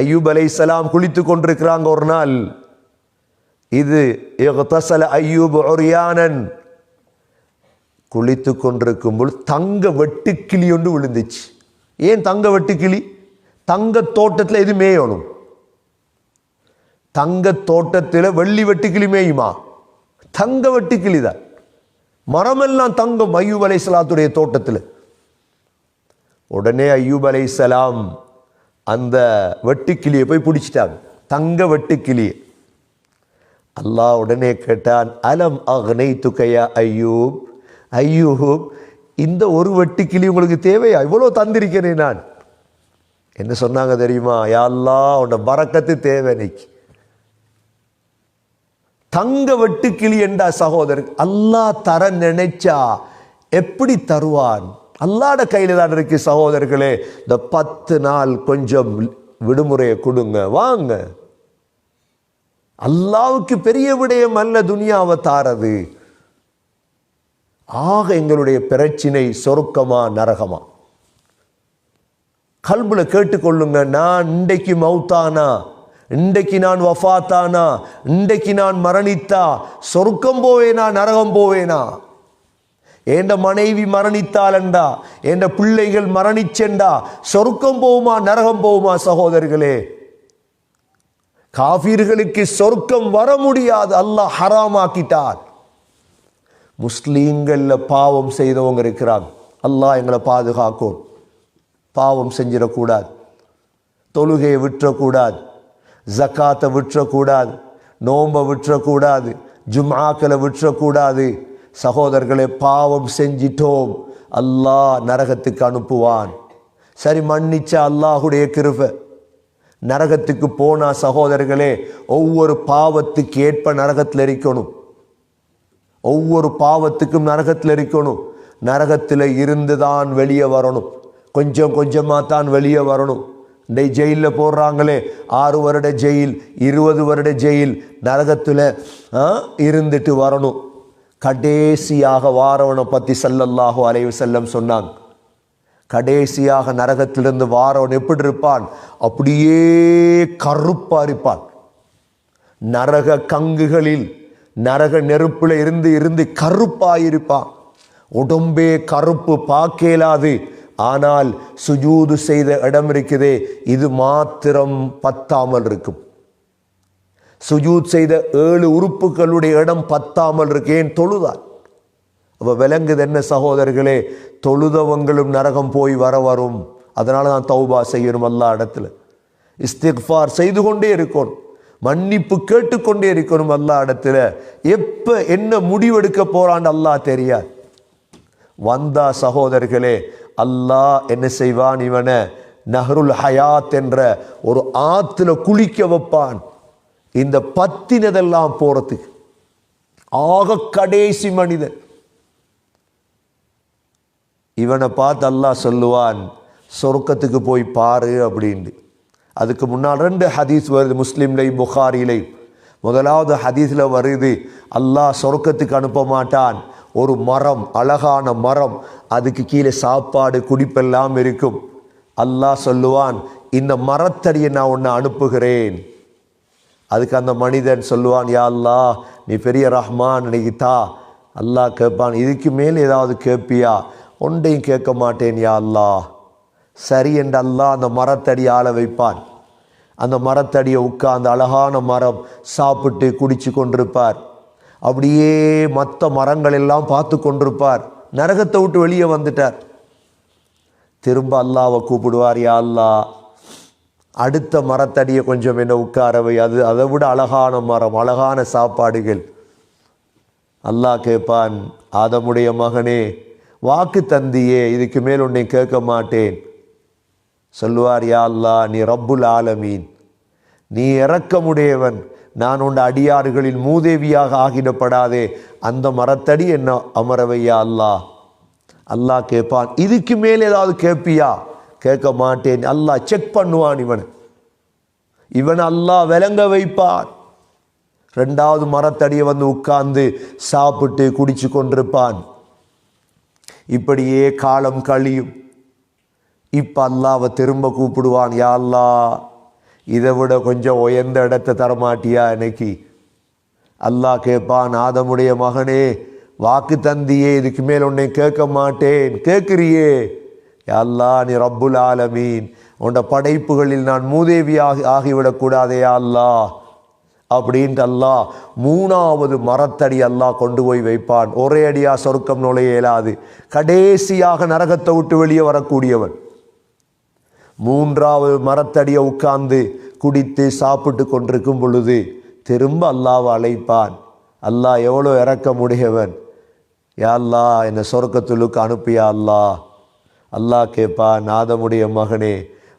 ஐயூப் அலைஹிஸ்ஸலாம் குளித்து கொண்டிருக்கிறாங்க ஒரு நாள். இது இக்தஸல ஐயூப் ஒரியானன் குளித்து கொண்டிருக்கும்போது தங்க வெட்டுக்கிளி ஒன்று விழுந்துச்சு. ஏன் தங்க வெட்டுக்கிளி? தங்க தோட்டத்தில் எது மேயணும்? தங்க தோட்டத்தில் வெள்ளி வெட்டுக்கிளி மேயுமா? தங்க வெட்டுக்கிளி தான். மரமெல்லாம் தங்கம் ஐயூப் அலைஹிஸ்ஸலாத்துடைய தோட்டத்தில். உடனே ஐயூப் அலைஹிஸ்ஸலாம் அந்த வெட்டுக்கிளியை போய் பிடிச்சிட்டாங்க. தங்க வெட்டுக்கிளியை. அல்லாஹ் உடனே கேட்டான் அலம் அக்னை துக்கையா ஐயூப்? ஐயூப் இந்த ஒரு வெட்டுக்கிளி உங்களுக்கு தேவையா? இவ்வளோ தந்திருக்கிறேன் நான். என்ன சொன்னாங்க தெரியுமா? யா அல்லாஹ் உன்னை பறக்கத்து தேவை இன்னைக்கு. தங்க வெட்டுக்கிளி என்றா சகோதரர் அல்லாஹ் தர நினைச்சா எப்படி தருவான்? அல்லாட கையில் தான் இருக்கு சகோதரர்களே. இந்த பத்து நாள் கொஞ்சம் விடுமுறையை கொடுங்க வாங்க. அல்லாவுக்கு பெரிய விடயம் அல்ல துனியாவை தாரது. ஆக எங்களுடைய பிரச்சினை சொருக்கமா நரகமா? கல்புல கேட்டுக்கொள்ளுங்க நான் இன்றைக்கு மௌத்தானா? இன்றைக்கு நான் வஃபாத்தானா இன்றைக்கு நான் மரணித்தா? சொர்க்கம் போவேனா நரகம் போவேனா? என்ற மனைவி மரணித்தாலண்டா என்ற பிள்ளைகள் மரணிச்செண்டா? சொர்க்கம் போகுமா நரகம் போகுமா சகோதரர்களே காபீர்களுக்கு சொர்க்கம் வர முடியாது. அல்லாஹ் ஹராமாக்கிட்டார். முஸ்லீம்கள்ல பாவம் செய்தவங்க இருக்கிறாங்க. அல்லாஹ் எங்களை பாதுகாக்கும். பாவம் செஞ்சிடக்கூடாது. தொழுகையை விட்டுறக்கூடாது ஜக்காத்தை விட்டுறக்கூடாது நோம்பை விட்டுறக்கூடாது ஜும்ஆக்களை விட்டுறக்கூடாது சகோதரர்களை பாவம் செஞ்சிட்டோம். அல்லாஹ் நரகத்துக்கு அனுப்புவான். சரி மன்னிச்ச அல்லாஹுடைய கிருபை. நரகத்துக்கு போனா சகோதரர்களே ஒவ்வொரு பாவத்துக்கு ஏற்ப நரகத்தில் இருக்கணும். ஒவ்வொரு பாவத்துக்கும் நரகத்தில் இருக்கணும். நரகத்தில் இருந்து தான் வெளியே வரணும். கொஞ்சம் கொஞ்சமாக தான் வெளியே வரணும். இந்த ஜெயிலில் போடுறாங்களே ஆறு வருட ஜெயில் இருபது வருட ஜெயில் நரகத்தில் இருந்துட்டு வரணும். கடைசியாக வாரவனை பற்றி சல்லல்லாஹு அலைவு செல்லம் சொன்னாங்க. கடைசியாக நரகத்திலிருந்து வாரவன் எப்படி இருப்பான்? அப்படியே கருப்பாக இருப்பான். நரக கங்குகளில் நரக நெருப்பில் இருந்து இருந்து கருப்பாயிருப்பான் உடம்பே கருப்பு பார்க்கலாது ஆனால் சுஜூது செய்த இடம் இருக்குதே இது மாத்திரம் பத்தாமல் இருக்கும். சுஜூத் செய்த ஏழு உறுப்புகளுடைய இடம் பத்தாமல் இருக்கேன் தொழுதான் அப்போ விலங்குது என்ன சகோதரர்களே? தொழுதவங்களும் நரகம் போய் வர வரும். அதனால தான் தௌபா செய்யணும் எல்லா இடத்துல. இஸ்திக்ஃபார் செய்து கொண்டே இருக்கணும். மன்னிப்பு கேட்டுக்கொண்டே இருக்கணும் எல்லா இடத்துல. எப்போ என்ன முடிவெடுக்க போகிறான்னு அல்லாஹ் தெரியாது. வந்தா சகோதரர்களே அல்லாஹ் என்ன செய்வான் இவனை? நஹருல் ஹயாத் என்ற ஒரு ஆற்றுல குளிக்க வைப்பான். இந்த பத்தினதெல்லாம் போகிறதுக்கு ஆக கடைசி மனிதன். இவனை பார்த்து அல்லாஹ் சொல்லுவான் சொர்க்கத்துக்கு போய் பாரு அப்படின்ட்டு. அதுக்கு முன்னால் ரெண்டு ஹதீஸ் வருது முஸ்லீம்லையும் புகாரிலையும். முதலாவது ஹதீஸில் வருது அல்லாஹ் சொர்க்கத்துக்கு அனுப்ப மாட்டான். ஒரு மரம் அழகான மரம் அதுக்கு கீழே சாப்பாடு குடிப்பெல்லாம் இருக்கும். அல்லாஹ் சொல்லுவான் இந்த மரத்தடியை நான் உன்னை அனுப்புகிறேன். அதுக்கு அந்த மனிதன் சொல்லுவான் யா அல்லா நீ பெரிய ரஹ்மான் நினைக்கித்தா அல்லாஹ் கேட்பான் இதுக்கு மேல் ஏதாவது கேட்பியா ஒன்றையும் கேட்க மாட்டேன் யா அல்லா சரி என்று அல்லாஹ் அந்த மரத்தடி ஆள வைப்பான். அந்த மரத்தடியை உட்கார்ந்து அழகான மரம் சாப்பிட்டு குடிச்சு கொண்டிருப்பார். அப்படியே மற்ற மரங்கள் எல்லாம் பார்த்து கொண்டிருப்பார். நரகத்தை விட்டு வெளியே வந்துட்டார். திரும்ப அல்லாவை கூப்பிடுவார் யா அல்லா அடுத்த மரத்தடியை கொஞ்சம் என்ன உட்காரவை? அது அதை விட அழகான மரம் அழகான சாப்பாடுகள். அல்லாஹ் கேட்பான் ஆதமுடைய மகனே வாக்கு தந்தியே இதுக்கு மேல் உன்னை கேட்க மாட்டேன். சொல்லுவார் யா அல்லாஹ் நீ ரப்புல் ஆலமீன். நீ இறக்கமுடையவன் நான் உண்ட அடியாறுகளில் மூதேவியாக ஆகிடப்படாதே. அந்த மரத்தடி என்ன அமரவையா அல்லாஹ்? அல்லாஹ் கேட்பான் இதுக்கு மேல் ஏதாவது கேட்பியா கேட்க மாட்டேன். அல்லாஹ் செக் பண்ணுவான் இவன். இவன் அல்லாஹ் விளங்க வைப்பான். ரெண்டாவது மரத்தடியை வந்து உட்கார்ந்து சாப்பிட்டு குடிச்சு கொண்டிருப்பான். இப்படியே காலம் கழியும். இப்போ அல்லாவை திரும்ப கூப்பிடுவான் யா இதை விட கொஞ்சம் உயர்ந்த இடத்த தரமாட்டியா எனக்கு அல்லாஹ் கேட்பான் ஆதமுடைய மகனே வாக்கு தந்தியே இதுக்கு மேல் உன்னை கேட்க மாட்டேன். கேட்குறியே? யா நீ ரப்புல் ஆலமீன். உன்னோட படைப்புகளில் நான் மூதேவி ஆகி ஆகிவிடக்கூடாதே அல்லா அல்லாஹ். அப்படின்ட்டு அல்லாஹ் மூணாவது மரத்தடி அல்லாஹ் கொண்டு போய் வைப்பான். ஒரே அடியாக சொர்க்கம் நுழைய இயலாது. கடைசியாக நரகத்தை விட்டு வெளியே வரக்கூடியவன். மூன்றாவது மரத்தடியை உட்கார்ந்து குடித்து சாப்பிட்டு கொண்டிருக்கும் பொழுது திரும்ப அல்லாவை அழைப்பான். அல்லாஹ் எவ்வளோ இறக்க முடியவன். யா அல்லா என்னை சொருக்கத்துள்ளுக்கு அனுப்பியா அல்லாஹ். அல்லாஹ் கேப்பா நாதமுடைய மகனே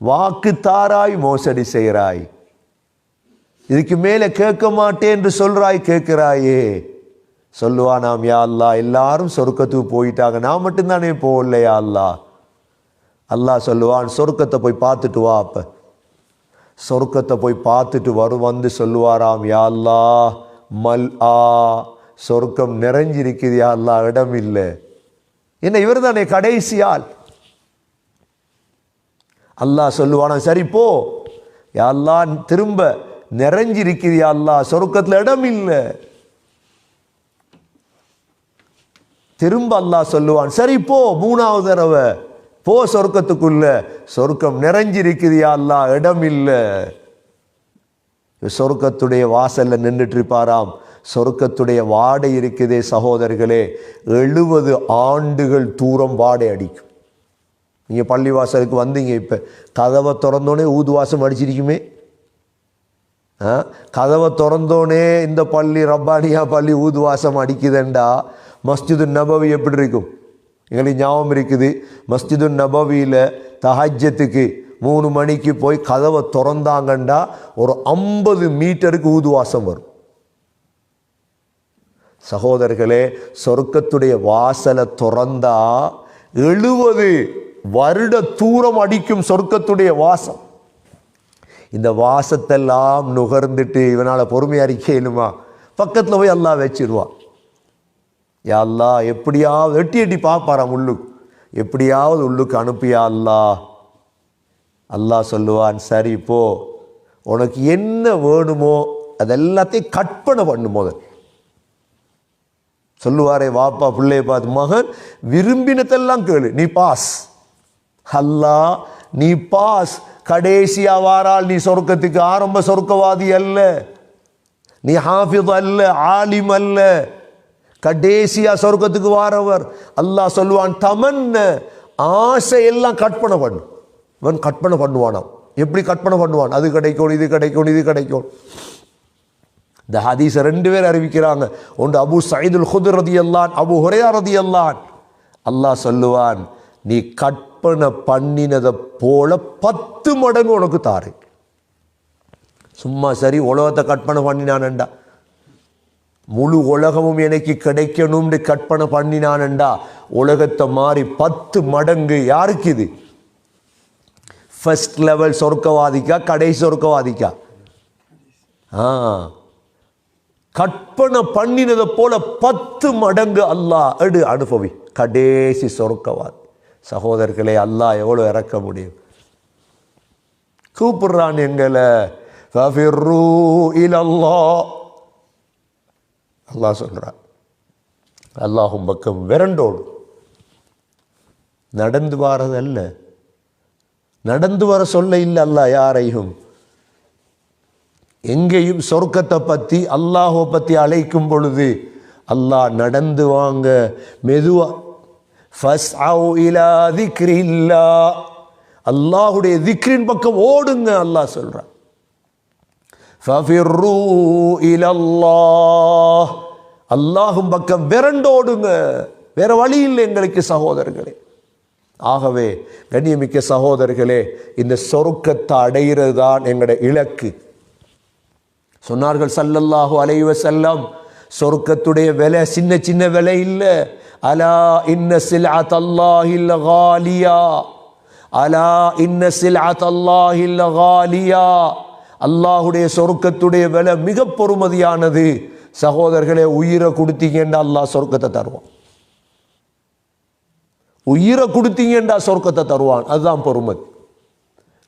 வாக்கு தாராய் மோசடி செய்கிறாய். இதுக்கு மேலே கேட்க மாட்டேன் என்று சொல்கிறாய் கேட்கிறாயே. சொல்லுவா நாம் யா அல்லா எல்லாரும் சொர்க்கத்துக்கு போயிட்டாங்க நான் மட்டும்தானே போகலையா அல்லா அல்லாஹ். சொல்லுவான் சொர்க்கத்தை போய் பார்த்துட்டு வா அப்ப. சொர்க்கத்தை போய் பார்த்துட்டு வரும் வந்து சொல்லுவாராம் யா அல்லா மல் ஆ சொர்க்கம் நிறைஞ்சிருக்குது யா அல்லா இடம் இல்லை. என்ன இவர் தானே கடைசியால் அல்லாஹ் சொல்லுவானா சரி போ. அல்லாஹ் திரும்ப நிறைஞ்சிருக்குது யா அல்லாஹ். இடம் இல்லை. திரும்ப அல்லாஹ் சொல்லுவான் சரி போ மூணாவது தடவை. போ சொர்க்கத்துக்குள்ள. சொர்க்கம் நிறைஞ்சிருக்குது யா அல்லாஹ். இடம் இல்லை. சொர்க்கத்துடைய வாசலில் நின்றுட்டு இருப்பாராம் சொர்க்கத்துடைய வாடை இருக்குதே சகோதரர்களே. எழுபது ஆண்டுகள் தூரம் வாடை அடிக்கும். நீங்கள் பள்ளி வாசலுக்கு வந்தீங்க இப்போ. கதவை திறந்தோடனே ஊது வாசம் அடிச்சிருக்குமே. ஆ? கதவை திறந்தோடனே இந்த பள்ளி ரப்பானியா பள்ளி ஊது வாசம் அடிக்குதுண்டா. மஸ்ஜிது நபவி எப்படி இருக்கும்? எங்களுக்கு ஞாபகம் இருக்குது. மஸ்ஜிது நபவியில் தஹஜத்துக்கு மூணு மணிக்கு போய் கதவை திறந்தாங்கண்டா ஒரு ஐம்பது மீட்டருக்கு ஊதுவாசம் வரும். சகோதரர்களே சொர்க்கத்துடைய வாசலை திறந்தா எழுபது வருட தூரம் அடிக்கும் சொர்க்கத்துடைய வாசம். இந்த வாசத்தெல்லாம் நுகர்ந்துட்டு இவனால் பொறுமையா அறிக்கையிலுமா பக்கத்தில் போய் எல்லாம் வச்சிருவான் யா எப்படியாவது எட்டி எட்டி பார்ப்பாராம் உள்ளுக்கு எப்படியாவது உள்ளுக்கு அனுப்பியா அல்லாஹ். அல்லாஹ் சொல்லுவான் சரி போ. உனக்கு என்ன வேணுமோ அதெல்லாத்தையும் கற்பனை பண்ணு முதல். சொல்லுவாரே வாப்பா பிள்ளைய பார்த்து மகன் விரும்பினதெல்லாம் கேளு. நீ பாஸ். அல்லாஹ் நீ பாஸ். கடைசியா வாரால் நீ சொர்க்கத்துக்கு ஆரம்ப சொர்க்கவாதி அல்ல. நீ ஹாஃபித் அல்ல ஆலிம் அல்ல. கடைசியா சொர்க்கத்துக்கு வாரவர். அல்லாஹ் சொல்லுவான் தமன்ன. ஆசை எல்லாம் கற்பனை பண்ணு இவன் கற்பனை பண்ணுவானாம். எப்படி கற்பனை பண்ணுவான்? அது கிடைக்கும் இது கிடைக்கும் இது கிடைக்கும் இந்த ஹதீஸை ரெண்டு பேர் அறிவிக்கிறாங்க. ஒன்று அபு சைதுல் ஹுது ரதி அல்லான் அபு ஹுரையா ரதி அல்லான் அல்லாஹ் சொல்லுவான் நீ கற்பனை பண்ணினதை போல பத்து மடங்கு உனக்கு தாரு சும்மா சரி உலகத்தை கற்பனை பண்ணினானண்டா. முழு உலகமும் எனக்கு கிடைக்கணும்னு கற்பனை பண்ணினானண்டா. உலகத்தை மாறி பத்து மடங்கு யாருக்கு இது? ஃபஸ்ட் லெவல் சொர்க்கவாதிக்கா கடைசி சொர்க்கவாதிக்கா? ஆ. கற்பனை பண்ணினதை போல பத்து மடங்கு அல்லாஹ் எடு அனுபவி. கடைசி சொர்க்கவாதி. சகோதரர்களே அல்லாஹ் எவ்வளோ இறக்க முடியும்? கூப்பிடுறான் எங்களை ஃபஃபிர்ரு இலல்லாஹ். அல்லாஹ் சொல்றான் அல்லாஹும் பக்கம் விரண்டோடு. நடந்து வாரது அல்ல. நடந்து வர சொல்ல இல்லை அல்லாஹ் யாரையும். எங்கேயும் சொர்க்கத்தை பற்றி அல்லாஹை பற்றி அழைக்கும் பொழுது அல்லாஹ் நடந்து வாங்க மெதுவாக அல்லாஹுடைய திக்ரின் பக்கம் ஓடுங்க அல்லாஹ் சொல்றான். அல்லாஹும் பக்கம் விரண்டோடுங்க. வேற வழி இல்லை எங்களுக்கு சகோதரர்களே. ஆகவே கண்ணியமிக்க சகோதரர்களே இந்த சொருக்கத்தை அடைகிறது தான் எங்களோட இலக்கு. சொன்னார்கள் சல்லல்லாஹு அலைவ செல்லம் சொருக்கத்துடைய விலை சின்ன சின்ன விலை இல்லை. அலா இன்ன சில்அத் அல்லாஹில் காலியா அலா இன்ன சில்அத் அல்லாஹில் காலியா அல்லாஹுடைய சொர்க்கத்துடைய விலை மிக பொறுமதியானது. சகோதரர்களே உயிரை கொடுத்தீங்கன்னா அல்லாஹ் சொர்க்கத்தை தருவான். உயிரை கொடுத்தீங்கன்றா சொர்க்கத்தை தருவான். அதுதான் பொறுமதி.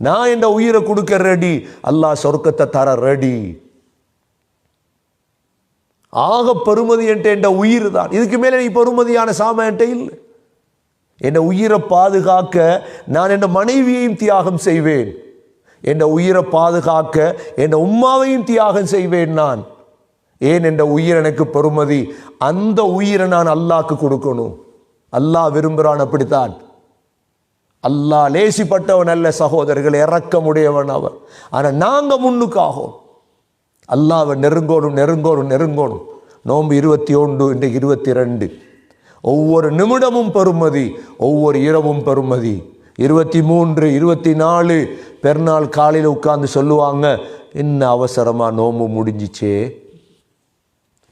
நான் என்ற உயிரை கொடுக்க ரெடி அல்லாஹ் சொர்க்கத்தை தர ரெடி ஆக பெருமதி என்கிட்ட என்ற உயிர் தான் இதுக்கு மேலே நீ பெருமதியான சாம என்கிட்ட இல்லை. என் உயிரை பாதுகாக்க நான் என் மனைவியையும் தியாகம் செய்வேன். என் உயிரை பாதுகாக்க என் உம்மாவையும் தியாகம் செய்வேன் நான். ஏன் என்ற உயிர் எனக்கு பெருமதி அந்த உயிரை நான் அல்லாக்கு கொடுக்கணும். அல்லாஹ் விரும்புகிறான் அப்படித்தான். அல்லாஹ் லேசிப்பட்டவன் அல்ல சகோதரர்கள் இறக்கமுடையவன் அவன். ஆனால் நாங்கள் முன்னுக்காகும். அல்லாவை நெருங்கோணும் நெருங்கோணும் நெருங்கோணும். நோன்பு இருபத்தி ஒன்று இன்றைக்கு இருபத்தி ரெண்டு ஒவ்வொரு நிமிடமும் பெறுமதி ஒவ்வொரு இரவும் பெறுமதி. இருபத்தி மூன்று இருபத்தி நாலு பெருநாள் காலையில் உட்கார்ந்து சொல்லுவாங்க என்ன அவசரமாக நோம்பு முடிஞ்சிச்சே?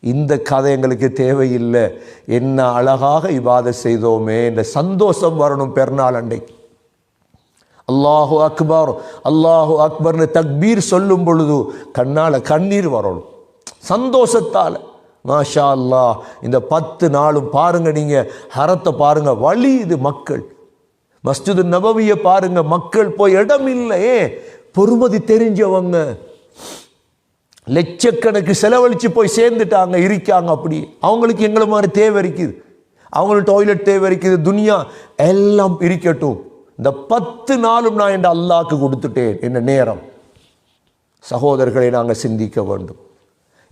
இந்த கதை எங்களுக்கு தேவையில்லை. என்ன அழகாக இவாத செய்தோமே இந்த சந்தோஷம் வரணும் பெருநாள் அன்றைக்கு அல்லாஹு அக்பர் அல்லாஹு அக்பர்னு தக்பீர் சொல்லும் பொழுது கண்ணால் கண்ணீர் வரணும். சந்தோஷத்தால். மாஷா அல்லாஹ் இந்த பத்து நாளும் பாருங்க நீங்கள் ஹரத்தை பாருங்க வழி இது மக்கள். மஸ்ஜிது நபவியை பாருங்கள் மக்கள் போய் இடம் இல்லையே பொறுமதி தெரிஞ்சவங்க. லட்சக்கணக்கு செலவழித்து போய் சேர்ந்துட்டாங்க இருக்காங்க அப்படி. அவங்களுக்கு எங்களை மாதிரி தேவை இருக்குது. அவங்களுக்கு டாய்லெட் தேவை இருக்குது துனியா எல்லாம் இருக்கட்டும். இந்த பத்து நாளும் நான் என் அல்லாக்கு கொடுத்துட்டேன். என்ன நேரம்? சகோதரர்களை நாங்கள் சிந்திக்க வேண்டும்.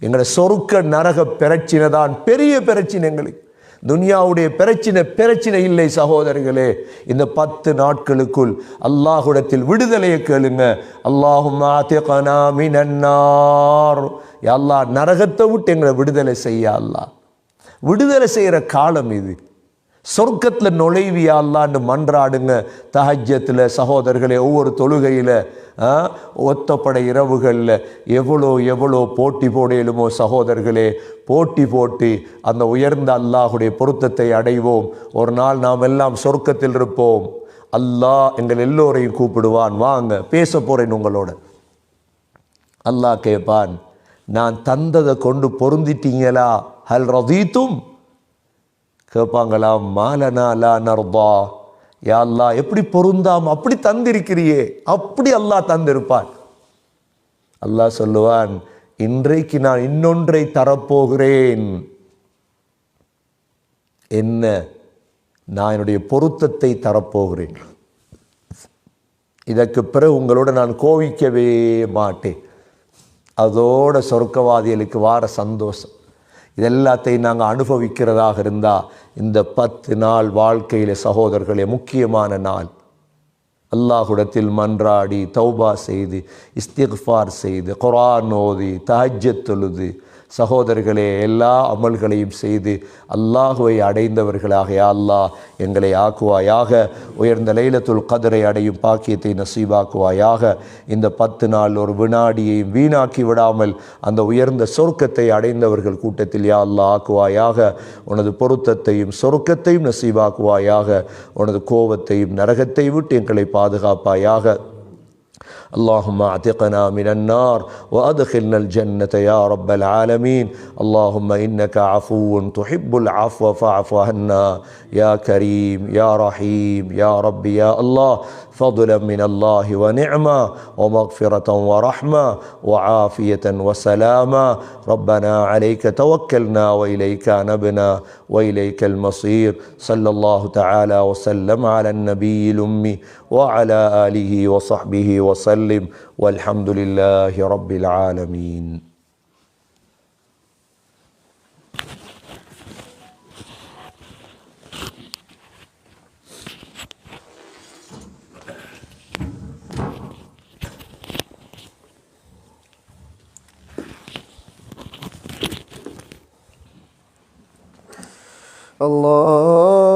எங்களை சொருக்க நரக பிரச்சினை தான் பெரிய பிரச்சினை எங்களுக்கு. துனியாவுடைய பிரச்சினை பிரச்சினை இல்லை சகோதரர்களே. இந்த பத்து நாட்களுக்குள் அல்லாஹுடத்தில் விடுதலையை கேளுங்க. அல்லாஹும் அல்லாஹ் நரகத்தை விட்டு எங்களை விடுதலை செய்ய அல்லாஹ். விடுதலை செய்கிற காலம் இது. சொர்க்கத்தில் நுழைவியா அல்லான்னு மன்றாடுங்க. தஹஜத்தில் சகோதரர்களே ஒவ்வொரு தொழுகையில் ஒத்தப்படை இரவுகளில் எவ்வளோ எவ்வளோ போட்டி போடையிலுமோ சகோதரர்களே போட்டி போட்டி அந்த உயர்ந்த அல்லாஹுடைய பொருத்தத்தை அடைவோம். ஒரு நாள் நாம் எல்லாம் சொர்க்கத்தில் இருப்போம். அல்லாஹ் எங்கள் எல்லோரையும் கூப்பிடுவான். வாங்க பேச போகிறேன் உங்களோட. அல்லாஹ் கேட்பான் நான் தந்ததை கொண்டு பொருந்திட்டீங்களா? ஹல் ரதீத்தும்? கேட்பாங்களா மாலனா லா நர்தா. யா அல்லா எப்படி பொருந்தாம்? அப்படி தந்திருக்கிறியே. அப்படி அல்லாஹ் தந்திருப்பான். அல்லாஹ் சொல்லுவான் இன்றைக்கு நான் இன்னொன்றை தரப்போகிறேன். என்ன? நான் என்னுடைய பொருத்தத்தை தரப்போகிறேன். இதற்கு பிறகு உங்களோட நான் கோவிக்கவே மாட்டேன். அதோட சொர்க்கவாதிகளுக்கு வார சந்தோஷம். இதெல்லாத்தையும் நாங்கள் அனுபவிக்கிறதாக இருந்தால் இந்த பத்து நாள் வாழ்க்கையில் சகோதரர்களே முக்கியமான நாள். அல்லாஹுடத்தில் மன்றாடி தௌபா செய்து இஸ்திக்ஃபார் செய்து குரான் ஓதி தஹஜத் தொழுது சகோதரர்களே எல்லா அமல்களையும் செய்து அல்லாஹுவை அடைந்தவர்களாக அல்லாஹ் எங்களை ஆக்குவாயாக. உயர்ந்த லைலத்துல் கதிரை அடையும் பாக்கியத்தை நசீவாக்குவாயாக இந்த பத்து நாள் ஒரு வினாடியையும் வீணாக்கி விடாமல் அந்த உயர்ந்த சொர்க்கத்தை அடைந்தவர்கள் கூட்டத்தில் யா அல்லாஹ் ஆக்குவாயாக. உனது பொருத்தத்தையும் சொர்க்கத்தையும் நசீவாக்குவாயாக உனது கோபத்தையும் நரகத்தை விட்டு எங்களை பாதுகாப்பாயாக. اللهم اعتقنا من النار وادخلنا الجنة يا رب العالمين. اللهم إنك عفو تحب العفو فاعف عنا يا كريم يا رحيم يا رب يا الله. فضلا من الله ونعمه ومغفرة ورحمة وعافية وسلاما. ربنا عليك توكلنا وإليك نبنا وإليك المصير. صلى الله تعالى وسلم على النبي الأمي وعلى آله وصحبه وسلم. والحمد لله رب العالمين. الله